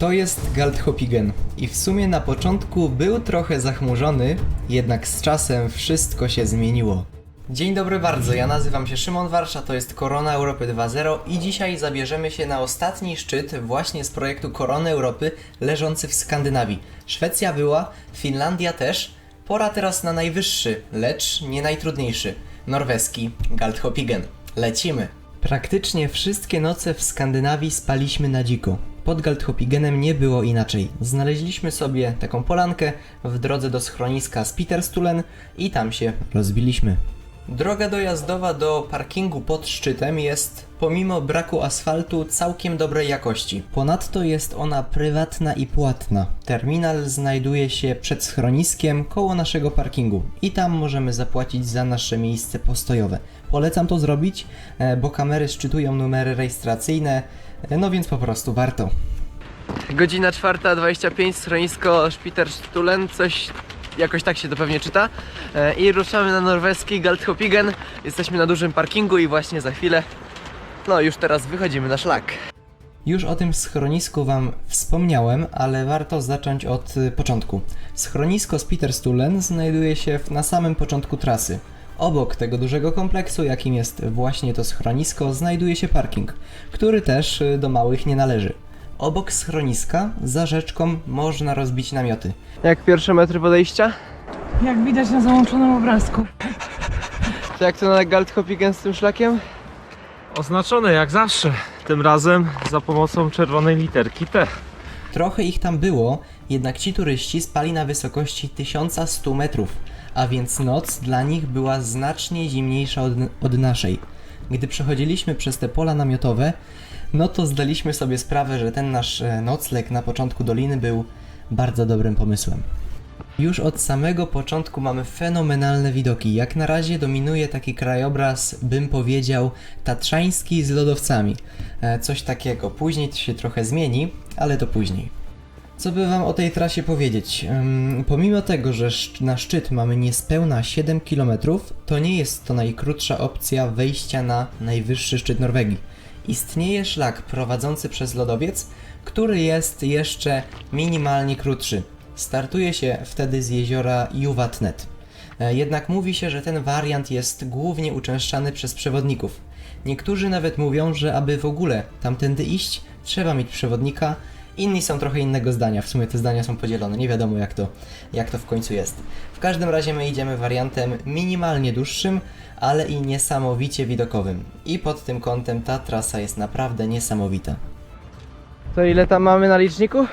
To jest Galdhopiggen i w sumie na początku był trochę zachmurzony, jednak z czasem wszystko się zmieniło. Dzień dobry bardzo, ja nazywam się Szymon Warsza, to jest Korona Europy 2.0 i dzisiaj zabierzemy się na ostatni szczyt właśnie z projektu Korony Europy leżący w Skandynawii. Szwecja była, Finlandia też, pora teraz na najwyższy, lecz nie najtrudniejszy, norweski Galdhopiggen. Lecimy! Praktycznie wszystkie noce w Skandynawii spaliśmy na dziko. Pod Galdhopigenem nie było inaczej. Znaleźliśmy sobie taką polankę w drodze do schroniska Spiterstulen i tam się rozbiliśmy. Droga dojazdowa do parkingu pod szczytem jest, pomimo braku asfaltu, całkiem dobrej jakości. Ponadto jest ona prywatna i płatna. Terminal znajduje się przed schroniskiem koło naszego parkingu i tam możemy zapłacić za nasze miejsce postojowe. Polecam to zrobić, e, bo kamery szczytują numery rejestracyjne, e, no więc po prostu warto. Godzina 4.25, schronisko Spiterstulen, coś jakoś tak się to pewnie czyta. E, I ruszamy na norweski Galdhopiggen. Jesteśmy na dużym parkingu i właśnie za chwilę, no już teraz wychodzimy na szlak. Już o tym schronisku Wam wspomniałem, ale warto zacząć od początku. Schronisko Spiterstulen znajduje się na samym początku trasy. Obok tego dużego kompleksu, jakim jest właśnie to schronisko, znajduje się parking, który też y, do małych nie należy. Obok schroniska, za rzeczką, można rozbić namioty. Jak pierwsze metry podejścia? Jak widać na załączonym obrazku. To jak to na Galdhopiggen z tym szlakiem? Oznaczone jak zawsze, tym razem za pomocą czerwonej literki T. Trochę ich tam było, jednak ci turyści spali na wysokości 1100 metrów, a więc noc dla nich była znacznie zimniejsza od, od naszej. Gdy przechodziliśmy przez te pola namiotowe, no to zdaliśmy sobie sprawę, że ten nasz e, nocleg na początku doliny był bardzo dobrym pomysłem. Już od samego początku mamy fenomenalne widoki. Jak na razie dominuje taki krajobraz, bym powiedział, tatrzański z lodowcami. E, coś takiego. Później to się trochę zmieni, ale to później. Co by wam o tej trasie powiedzieć? Pomimo tego, że szt- na szczyt mamy niespełna 7 km, to nie jest to najkrótsza opcja wejścia na najwyższy szczyt Norwegii. Istnieje szlak prowadzący przez lodowiec, który jest jeszcze minimalnie krótszy. Startuje się wtedy z jeziora Juvatnet. E, Jednak mówi się, że ten wariant jest głównie uczęszczany przez przewodników. Niektórzy nawet mówią, że aby w ogóle tamtędy iść, trzeba mieć przewodnika. Inni są trochę innego zdania, w sumie te zdania są podzielone, nie wiadomo jak to, jak to w końcu jest. W każdym razie my idziemy wariantem minimalnie dłuższym, ale i niesamowicie widokowym. I pod tym kątem ta trasa jest naprawdę niesamowita. To ile tam mamy na liczniku?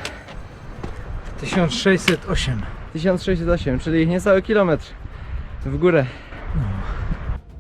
1608. 1608, czyli niecały kilometr w górę.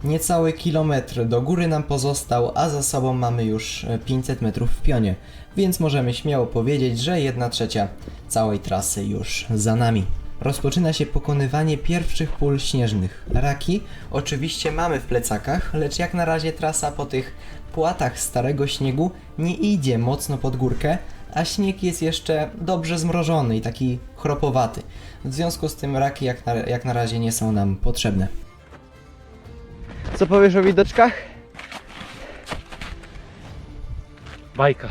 Niecały kilometr do góry nam pozostał, a za sobą mamy już e, 500 metrów w pionie, więc możemy śmiało powiedzieć, że 1 trzecia całej trasy już za nami. Rozpoczyna się pokonywanie pierwszych pól śnieżnych. Raki oczywiście mamy w plecakach, lecz jak na razie trasa po tych płatach starego śniegu nie idzie mocno pod górkę, a śnieg jest jeszcze dobrze zmrożony i taki chropowaty. W związku z tym raki jak na, jak na razie nie są nam potrzebne. Co powiesz o widoczkach? Bajka.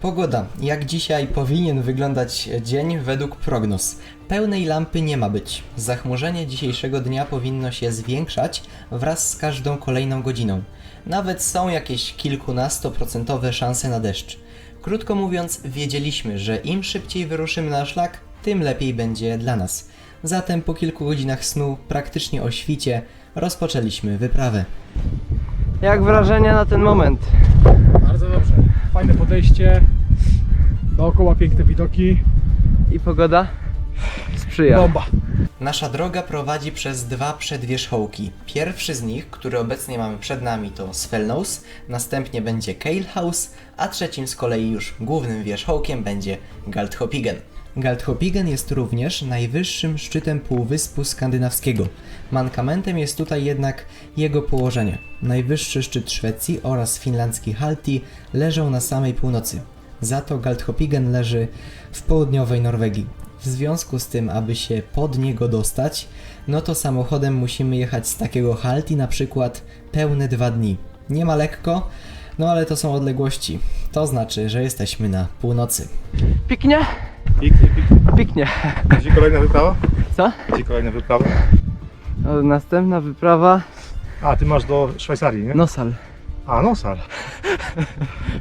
Pogoda. Jak dzisiaj powinien wyglądać dzień według prognoz? Pełnej lampy nie ma być. Zachmurzenie dzisiejszego dnia powinno się zwiększać wraz z każdą kolejną godziną. Nawet są jakieś kilkunastoprocentowe szanse na deszcz. Krótko mówiąc, wiedzieliśmy, że im szybciej wyruszymy na szlak, tym lepiej będzie dla nas. Zatem po kilku godzinach snu, praktycznie o świcie, rozpoczęliśmy wyprawę. Jak wrażenia na ten moment? Bardzo dobrze. Fajne podejście. Dookoła piękne widoki. I pogoda? Sprzyja. Bomba. Nasza droga prowadzi przez dwa przedwierzchołki. Pierwszy z nich, który obecnie mamy przed nami, to Svelnose, następnie będzie Kale House, a trzecim z kolei już głównym wierzchołkiem będzie Galdhopiggen. Galdhopiggen jest również najwyższym szczytem Półwyspu Skandynawskiego. Mankamentem jest tutaj jednak jego położenie. Najwyższy szczyt Szwecji oraz finlandzki Halti leżą na samej północy. Za to Galdhopiggen leży w południowej Norwegii. W związku z tym, aby się pod niego dostać, no to samochodem musimy jechać z takiego Halti na przykład pełne dwa dni. Nie ma lekko, no ale to są odległości. To znaczy, że jesteśmy na północy. Piknie? Pięknie, pięknie. Piknie. Gdzie kolejna wyprawa? Co? Gdzie kolejna wyprawa? No, następna wyprawa A, ty masz do Szwajcarii, nie? Nosal A, Nosal.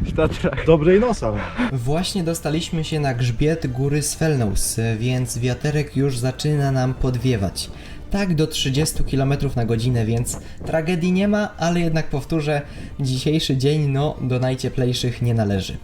w Tatrach. Dobry i Nosal. Właśnie dostaliśmy się na grzbiet góry Svelnous, więc wiaterek już zaczyna nam podwiewać. Tak do 30 km na godzinę, więc tragedii nie ma, ale jednak powtórzę, dzisiejszy dzień no do najcieplejszych nie należy.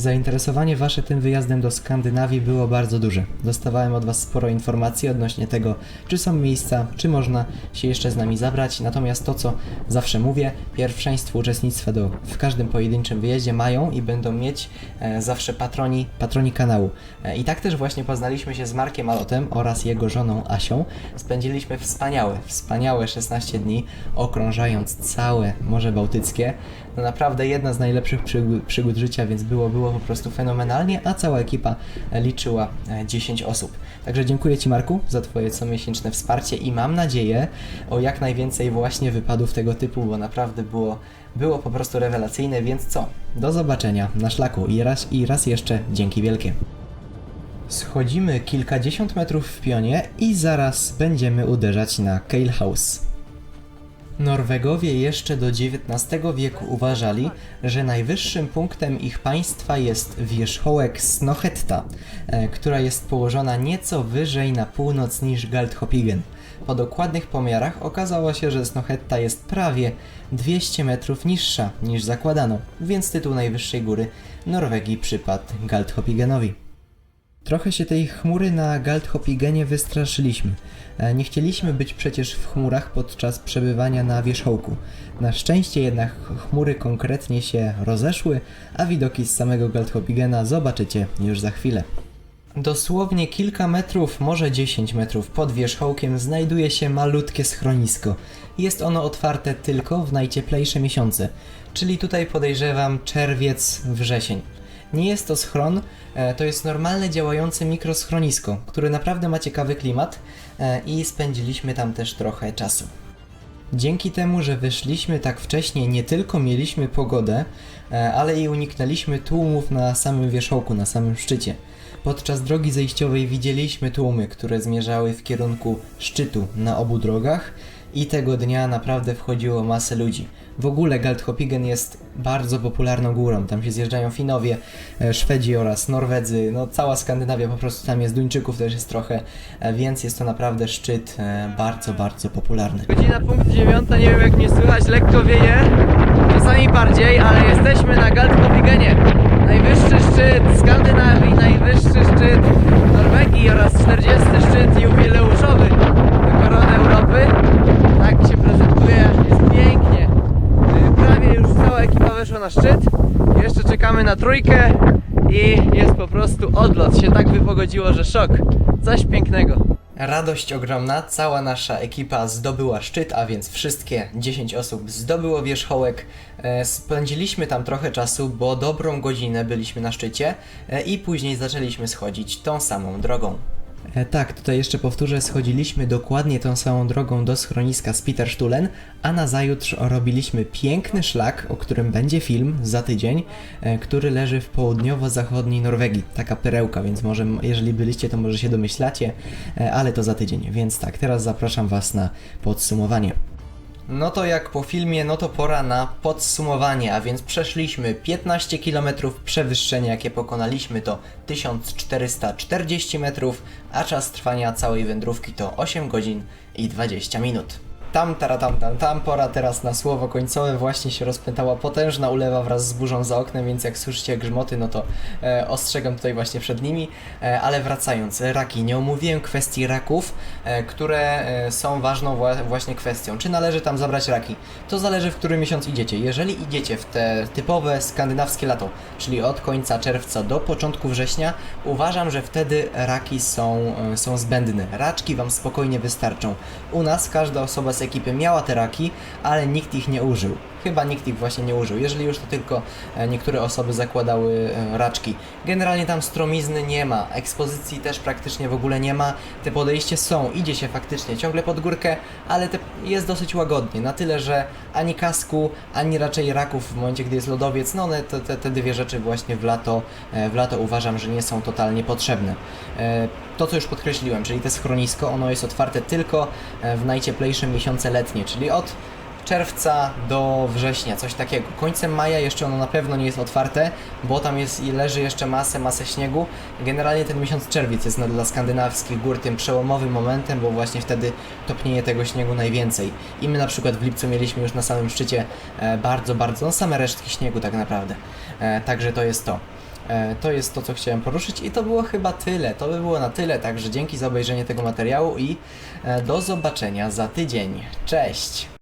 Zainteresowanie Wasze tym wyjazdem do Skandynawii było bardzo duże. Dostawałem od Was sporo informacji odnośnie tego, czy są miejsca, czy można się jeszcze z nami zabrać. Natomiast to, co zawsze mówię, pierwszeństwo uczestnictwa do, w każdym pojedynczym wyjeździe mają i będą mieć e, zawsze patroni, patroni kanału. E, I tak też właśnie poznaliśmy się z Markiem Alotem oraz jego żoną Asią. Spędziliśmy wspaniałe, wspaniałe 16 dni, okrążając całe Morze Bałtyckie. No naprawdę jedna z najlepszych przygód, przygód życia, więc było, było po prostu fenomenalnie, a cała ekipa e, liczyła e, 10 osób. Także dziękuję Ci Marku za Twoje comiesięczne wsparcie i mam nadzieję o jak najwięcej właśnie wypadów tego typu, bo naprawdę było, było po prostu rewelacyjne, więc co? Do zobaczenia na szlaku i raz, i raz jeszcze dzięki wielkie. Schodzimy kilkadziesiąt metrów w pionie i zaraz będziemy uderzać na Kale House. Norwegowie jeszcze do XIX wieku uważali, że najwyższym punktem ich państwa jest wierzchołek Snohetta, e, która jest położona nieco wyżej na północ niż Galdhøpiggen. Po dokładnych pomiarach okazało się, że Snohetta jest prawie 200 metrów niższa niż zakładano, więc tytuł najwyższej góry Norwegii przypadł Galdhøpiggenowi. Trochę się tej chmury na Galdhøpigenie wystraszyliśmy. E, Nie chcieliśmy być przecież w chmurach podczas przebywania na wierzchołku. Na szczęście jednak chmury konkretnie się rozeszły, a widoki z samego Galdhøpigena zobaczycie już za chwilę. Dosłownie kilka metrów, może 10 metrów pod wierzchołkiem znajduje się malutkie schronisko. Jest ono otwarte tylko w najcieplejsze miesiące, czyli tutaj podejrzewam czerwiec, wrzesień. Nie jest to schron, e, to jest normalne działające mikroschronisko, które naprawdę ma ciekawy klimat e, i spędziliśmy tam też trochę czasu. Dzięki temu, że wyszliśmy tak wcześnie, nie tylko mieliśmy pogodę, e, ale i uniknęliśmy tłumów na samym wierzchołku, na samym szczycie. Podczas drogi zejściowej widzieliśmy tłumy, które zmierzały w kierunku szczytu na obu drogach i tego dnia naprawdę wchodziło masę ludzi. W ogóle Galdhøpiggen jest bardzo popularną górą. Tam się zjeżdżają Finowie, e, Szwedzi oraz Norwedzy. No cała Skandynawia po prostu tam jest, Duńczyków też jest trochę, e, więc jest to naprawdę szczyt e, bardzo, bardzo popularny. Godzina punkt dziewiąta, nie wiem jak mnie słychać, lekko wieje, czasami bardziej, ale jesteśmy na Galdhøpigenie. Najwyższy szczyt Skandynawii, najwyższy szczyt Norwegii oraz 40 szczyt jubileuszowy Korony Europy. Tak się prezentuje, jest pięknie. Y, Prawie już cała ekipa weszła na szczyt. Jeszcze czekamy na trójkę i jest po prostu odlot. Się tak wypogodziło, że szok. Coś pięknego. Radość ogromna, cała nasza ekipa zdobyła szczyt, a więc wszystkie 10 osób zdobyło wierzchołek. E, Spędziliśmy tam trochę czasu, bo dobrą godzinę byliśmy na szczycie e, i później zaczęliśmy schodzić tą samą drogą. E, tak, tutaj jeszcze powtórzę, schodziliśmy dokładnie tą samą drogą do schroniska Spitterstulen, a nazajutrz robiliśmy piękny szlak, o którym będzie film za tydzień, e, który leży w południowo-zachodniej Norwegii. Taka perełka, więc może, jeżeli byliście, to może się domyślacie, e, ale to za tydzień. Więc tak, teraz zapraszam Was na podsumowanie. No to jak po filmie, no to pora na podsumowanie, a więc przeszliśmy 15 km, przewyższenie jakie pokonaliśmy to 1440 metrów, a czas trwania całej wędrówki to 8 godzin i 20 minut. Tam, tara, tam, tam, tam, pora teraz na słowo końcowe. Właśnie się rozpętała potężna ulewa wraz z burzą za oknem, więc jak słyszycie grzmoty, no to e, ostrzegam tutaj właśnie przed nimi. E, ale wracając, raki. Nie omówiłem kwestii raków, e, które e, są ważną wła- właśnie kwestią. Czy należy tam zabrać raki? To zależy w który miesiąc idziecie. Jeżeli idziecie w te typowe skandynawskie lato, czyli od końca czerwca do początku września, uważam, że wtedy raki są, e, są zbędne. Raczki Wam spokojnie wystarczą. U nas każda osoba z ekipy miała te raki, ale nikt ich nie użył. Chyba nikt ich właśnie nie użył. Jeżeli już to tylko e, niektóre osoby zakładały e, raczki. Generalnie tam stromizny nie ma, ekspozycji też praktycznie w ogóle nie ma. Te podejście są, idzie się faktycznie ciągle pod górkę, ale jest dosyć łagodnie. Na tyle, że ani kasku, ani raczej raków w momencie, gdy jest lodowiec, no one te, te, te dwie rzeczy właśnie w lato, e, w lato uważam, że nie są totalnie potrzebne. To, co już podkreśliłem, czyli te schronisko, ono jest otwarte tylko w najcieplejsze miesiące letnie, czyli od czerwca do września, coś takiego. Końcem maja jeszcze ono na pewno nie jest otwarte, bo tam jest i leży jeszcze masę, masę śniegu. Generalnie ten miesiąc czerwiec jest dla skandynawskich gór tym przełomowym momentem, bo właśnie wtedy topnieje tego śniegu najwięcej. I my na przykład w lipcu mieliśmy już na samym szczycie e, bardzo, bardzo, no same resztki śniegu tak naprawdę. E, Także to jest to. E, To jest to, co chciałem poruszyć i to było chyba tyle. To by było na tyle, także dzięki za obejrzenie tego materiału i do zobaczenia za tydzień. Cześć!